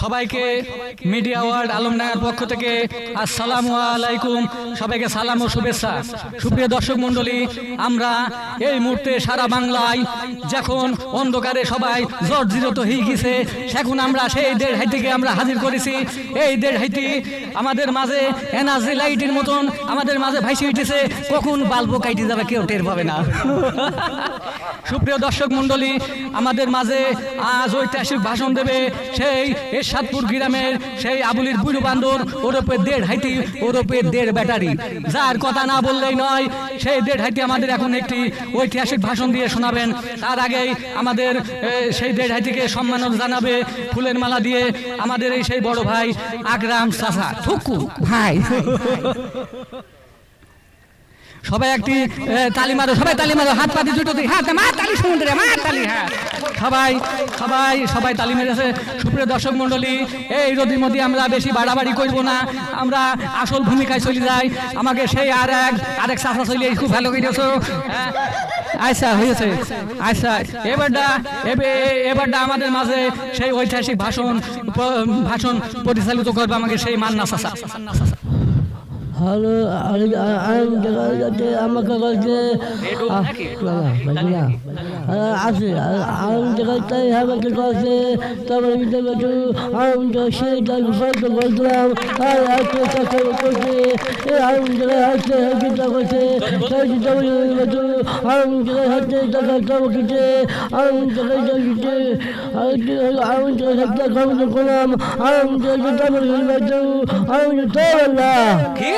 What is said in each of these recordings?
সবাইকে media world আলমডাঙ্গার পক্ষ থেকে আসসালামু আলাইকুম। সবাইকে সালাম ও শুভেচ্ছা। সুপ্রিয় দর্শক মণ্ডলী আমরা এই মুহূর্তে সারা বাংলায় যখন অন্ধকারে সবাই জর্জিরত হয়ে গেছে সেখন আমরা সেই দেড় হাইটিকে আমরা হাজির করেছি। এই দেড় হাইটি আমাদের মাঝে এনার্জি লাইটের মতন আমাদের মাঝে ভাইসে উঠেছে। কখন বাল্ব কাইটে যাবে কেউ টের পাবে না। সুপ্রিয় দর্শক মণ্ডলী আমাদের মাঝে আজ ঐতিহাসিক ভাষণ দেবে সেই এরশাদপুর গ্রামের সেই আবুলির বুড়ো বান্দর ওরপে দেড় হাইটি ওরপে দেড় ব্যাটারি। যার কথা না বললেই নয়, সেই দেড় হাইটি আমাদের এখন একটি ঐতিহাসিক ভাষণ দিয়ে শোনাবেন। তার আগেই আমাদের সেই দেড় হাইটিকে সম্মান জানাবে ফুলের মালা দিয়ে আমাদের এই সেই বড় ভাই, আকরাম চাচা। থুকু। ভাই। সবাই একটি তালি মারো, সবাই তালি মারো, হাত পাতি দুটো দিই। হাত মা তালি সমুদ্রে মা তালি হ্যাঁ। সবাই সবাই সবাই তালি মেরেছে। সুপ্রিয় দর্শক মণ্ডলী, এই রদির মধ্যে আমরা বেশি বাড়াবাড়ি করব না। আমরা আসল ভূমিকায় চলে যাই। আমাকে সেই আর এক আরেক চাষা চলে খুব ভালো করেছ হ্যাঁ আচ্ছা হয়েছে। আচ্ছা এবারটা এবে- এবারটা আমাদের মাঝে সেই ঐতিহাসিক ভাষণ ভাষণ পরিচালিত করবে আমাকে সেই মান্না চাষা হ্যালো জায়গাতে আমাকে বলছে আছে আরাম জায়গাতে আমাকে বলছে তারপরে ভিতরে একটু গল্প বলছিলাম আর আছে টাকা করছে? চিন্তা টাকা হাতে কর্ম করলাম জায়গায় কি?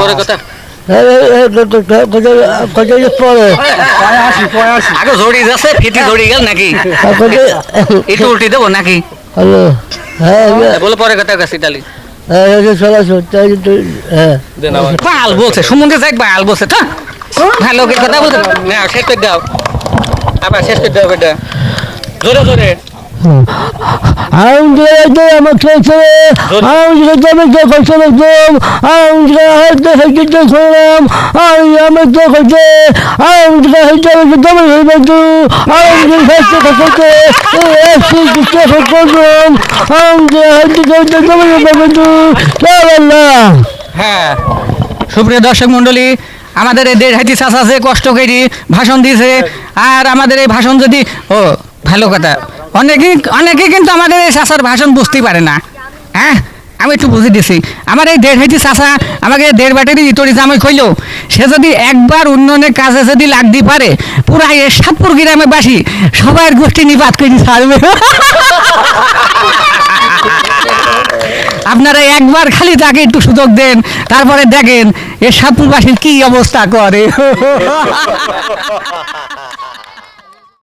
পরে। কথা আগে জড়ি যাচ্ছে ফিটি জড়ি গেল নাকি? কত উল্টি দেবো নাকি? হ্যালো হ্যাঁ বলো পরে কথা কাছি তালি হ্যাঁ। হ্যাঁ বাল বলছে সুমন্দে যাই বাল বলছে তো? ভালো কথা বলছে। না শেষ করে দাও। আবার শেষ করে দাও বেটা। জোরে জোরে। হয়ে। সুপ্রিয় দর্শক মণ্ডলী, আমাদের এই দেড় হাতি চাষ আছে কষ্ট করে ভাষণ দিয়েছে, আর আমাদের এই ভাষণ যদি ও, ভালো কথা। অনেকেই অনেকেই কিন্তু আমাদের এই চাষার ভাষণ বুঝতেই পারে না। হ্যাঁ? আমি একটু বুঝে দিছি। আমার এই দেড় হাইটি চাষা আমাকে দেড় ব্যাটারি ইতরি জামাই কইলো সে যদি একবার উন্নয়নের কাজে যদি লাগ দিয়ে পারে, পুরা এই সাতপুর গ্রামে বাসি সবার গোষ্ঠী নিপাত করে ছাড়বে। আপনারা একবার খালি তাকে একটু সুযোগ দেন, তারপরে দেখেন এ সাতপুরবাসীর কি অবস্থা করে।